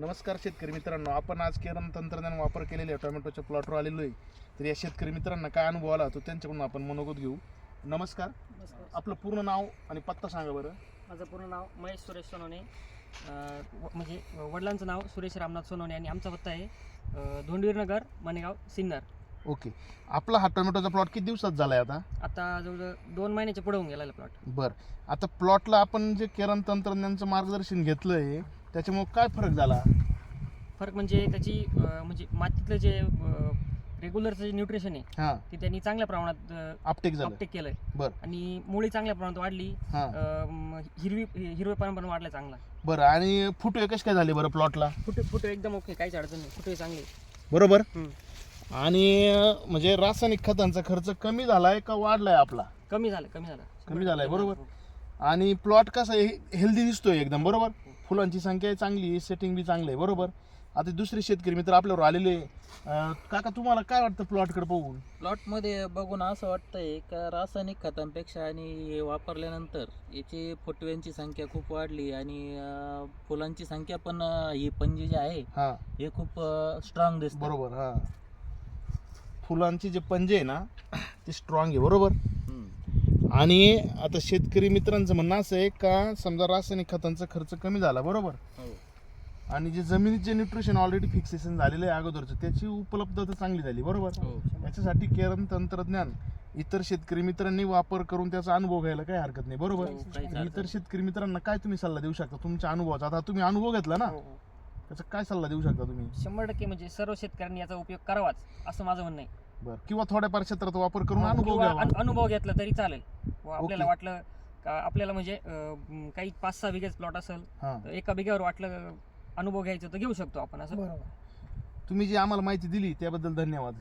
नमस्कार शेतकरी मित्रांनो आपण आज केरन तंत्रज्ञान वापर केलेले टोमॅटोच्या प्लॉटवर आलेलो आहे. तर या शेतकरी मित्रांना काय अनुभव आला तो त्यांच्याकडून आपण मनोगत घेऊ. नमस्कार. नमस्कार. आपलं पूर्ण नाव आणि पत्ता सांगा बरं. माझं पूर्ण नाव महेश सुरेश सोनवणे. अं, व- म्हणजे वडिलांचं नाव सुरेश रामनाथ सोनवणे आणि आमचा पत्ता आहे अं, धोंडवीर नगर मानेगाव सिन्नर. ओके. आपला हा टोमॅटोचा प्लॉट किती दिवसात झाला आहे आता? आता जवळजवळ दोन महिन्याच्या पुढे होऊन गेला प्लॉट. बरं. आता प्लॉटला आपण जे केरन तंत्रज्ञानचं मार्गदर्शन घेतलं आहे त्याच्यामुळे काय फरक झाला? फरक म्हणजे त्याची अं, म्हणजे मातीतलं जे रेग्युलरचं जे न्यूट्रिशन आहे हां. ते त्यांनी चांगल्या प्रमाणात अपटेक झालं. अपटेक केलंय. बरं. आणि मुळी चांगल्या प्रमाणात वाढली हां. अं, हिरवी हिरवेपणा पण वाढला चांगला. बरं आणि फुटवे कसे काय झाले बरं प्लॉटला फुटे फुटे एकदम ओके काहीच अडचण नाही फुटे चांगले. बरोबर? हम्म. आणि अं, म्हणजे रासायनिक खतांचा खर्च कमी झालाय का वाढलाय आपला? कमी झालं कमी झालं. कमी झालाय, बरोबर. आणि प्लॉट कसा हेल्दी दिसतोय एकदम बरोबर? फुलांची संख्या चांगली सेटिंग बी चांगलं आहे बरोबर? आता दुसरे शेतकरी मित्र आपल्यावर आलेले आहे. अं, काका तुम्हाला काय वाटतं प्लॉटकडे बघून? प्लॉटमध्ये बघून असं वाटतंय का रासायनिक खतांपेक्षा आणि हे वापरल्यानंतर याची फुटव्यांची संख्या खूप वाढली आणि अं, फुलांची संख्या पण अं, ही पंजी जी आहे हा. हे खूप स्ट्रॉंग दिसत बरोबर हा. फुलांचे जे पंजे आहे ना ते स्ट्रॉंग आहे बरोबर? आणि आता शेतकरी मित्रांचं म्हणणं असं आहे का समजा रासायनिक खतांचा खर्च कमी झाला बरोबर? आणि जे जमिनीत जे न्यूट्रिशन ऑलरेडी फिक्सेशन झालेलं आहे अगोदरचं त्याची उपलब्धता चांगली झाली बरोबर? हो. याच्यासाठी केरन तंत्रज्ञान इतर शेतकरी मित्रांनी वापर करून त्याचा अनुभव घ्यायला काही हरकत नाही बरोबर? हो, इतर शेतकरी मित्रांना काय तुम्ही सल्ला देऊ शकता तुमच्या अनुभवाचा? आता तुम्ही अनुभव घेतला ना हो, हो. त्याचा काय सल्ला देऊ शकता तुम्ही? शंभर टक्के म्हणजे सर्व शेतकऱ्यांनी याचा उपयोग करावाच असं माझं म्हणणं आहे. बरं किंवा थोड्याफार क्षेत्रात वापर करून अनुभव अनुभव घेतला तरी चालेल. व आपल्याला. वाटलं का आपल्याला म्हणजे अं, काही पाच सहा बिघेच प्लॉट असेल हा. तर एका बिघ्यावर वाटलं अनुभव घ्यायचा तर घेऊ शकतो आपण असं. तुम्ही जी आम्हाला माहिती दिली त्याबद्दल धन्यवाद.